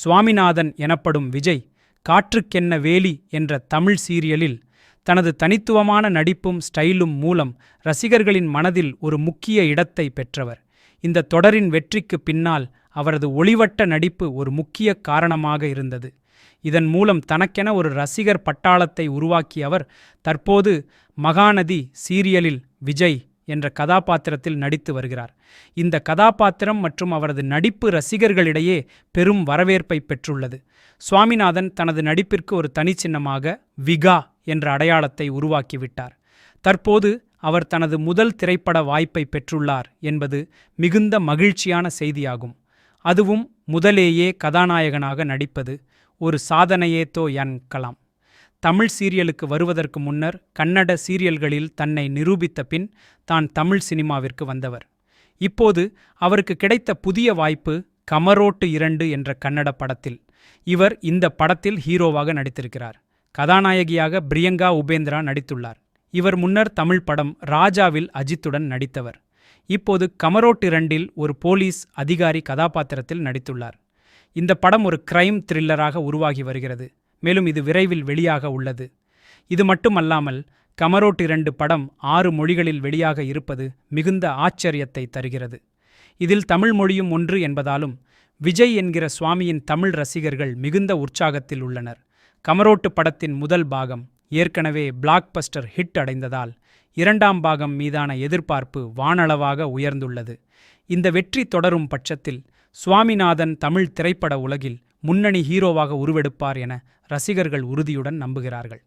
சுவாமிநாதன் எனப்படும் விஜய் காற்றுக்கென்ன வேலி என்ற தமிழ் சீரியலில் தனது தனித்துவமான நடிப்பும் ஸ்டைலும் மூலம் ரசிகர்களின் மனதில் ஒரு முக்கிய இடத்தை பெற்றவர். இந்த தொடரின் வெற்றிக்கு பின்னால் அவரது ஒளிவட்ட நடிப்பு ஒரு முக்கிய காரணமாக இருந்தது. இதன் மூலம் தனக்கென ஒரு ரசிகர் பட்டாளத்தை உருவாக்கிய அவர் தற்போது மகாநதி சீரியலில் விஜய் என்ற கதாபாத்திரத்தில் நடித்து வருகிறார். இந்த கதாபாத்திரம் மற்றும் அவரது நடிப்பு ரசிகர்களிடையே பெரும் வரவேற்பை பெற்றுள்ளது. சுவாமிநாதன் தனது நடிப்பிற்கு ஒரு தனிச்சின்னமாக விகா என்ற அடையாளத்தை உருவாக்கிவிட்டார். தற்போது அவர் தனது முதல் திரைப்பட வாய்ப்பை பெற்றுள்ளார் என்பது மிகுந்த மகிழ்ச்சியான செய்தியாகும். அதுவும் முதலேயே கதாநாயகனாக நடிப்பது ஒரு சாதனையே தோ என்கலாம் தமிழ் சீரியலுக்கு வருவதற்கு முன்னர் கன்னட சீரியல்களில் தன்னை நிரூபித்த பின் தான் தமிழ் சினிமாவிற்கு வந்தவர். இப்போது அவருக்கு கிடைத்த புதிய வாய்ப்பு கமரோட்டு இரண்டு என்ற கன்னட படத்தில். இவர் இந்த படத்தில் ஹீரோவாக நடித்திருக்கிறார். கதாநாயகியாக பிரியங்கா உபேந்திரா நடித்துள்ளார். இவர் முன்னர் தமிழ் படம் ராஜாவில் அஜித்துடன் நடித்தவர். இப்போது கமரோட் இரண்டில் ஒரு போலீஸ் அதிகாரி கதாபாத்திரத்தில் நடித்துள்ளார். இந்த படம் ஒரு கிரைம் த்ரில்லராக உருவாகி வருகிறது. மேலும் இது விரைவில் வெளியாக உள்ளது. இது மட்டுமல்லாமல் கமரோட் இரண்டு படம் ஆறு மொழிகளில் வெளியாக இருப்பது மிகுந்த ஆச்சரியத்தை தருகிறது. இதில் தமிழ் மொழியும் ஒன்று என்பதாலும் விஜய் என்கிற சுவாமியின் தமிழ் ரசிகர்கள் மிகுந்த உற்சாகத்தில் உள்ளனர். கமரோட்டு படத்தின் முதல் பாகம் ஏற்கனவே பிளாக் பஸ்டர் ஹிட் அடைந்ததால் இரண்டாம் பாகம் மீதான எதிர்பார்ப்பு வானளவாக உயர்ந்துள்ளது. இந்த வெற்றி தொடரும் பட்சத்தில் சுவாமிநாதன் தமிழ் திரைப்பட உலகில் முன்னணி ஹீரோவாக உருவெடுப்பார் என ரசிகர்கள் உறுதியுடன் நம்புகிறார்கள்.